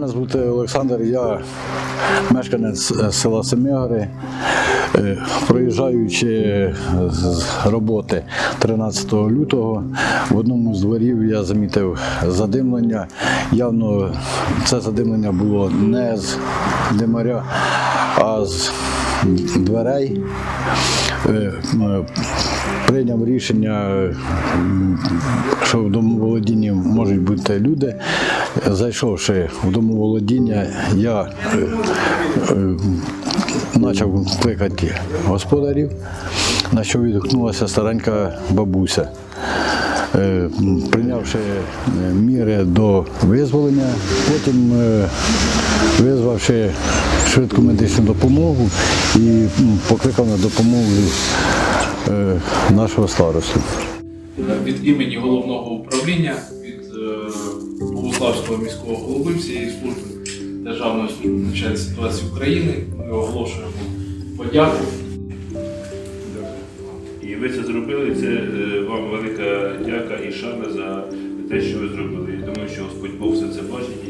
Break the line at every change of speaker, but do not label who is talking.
Мене звати Олександр, я мешканець е, села Семигори. Е, Проїжджаючи з роботи 13 лютого, в одному з дворів я замітив задимлення. Явно це задимлення було не з димаря, а з дверей. Прийняв рішення, що в домоволодінні можуть бути люди. Зайшовши в домоволодіння, я е, е, почав кликати господарів, на що відгукнулася старенька бабуся. Е, Прийнявши міри до визволення, потім визвавши швидку медичну допомогу і покликав на допомогу нашого старосту.
від імені головного управління, від е, міського голови всієї служби Державної служби надзвичайної ситуації України ми оголошуємо подяку.
І ви це зробили. Це е, вам велика дяка і шана за те, що ви зробили. Я думаю, що Господь Бог все це бачить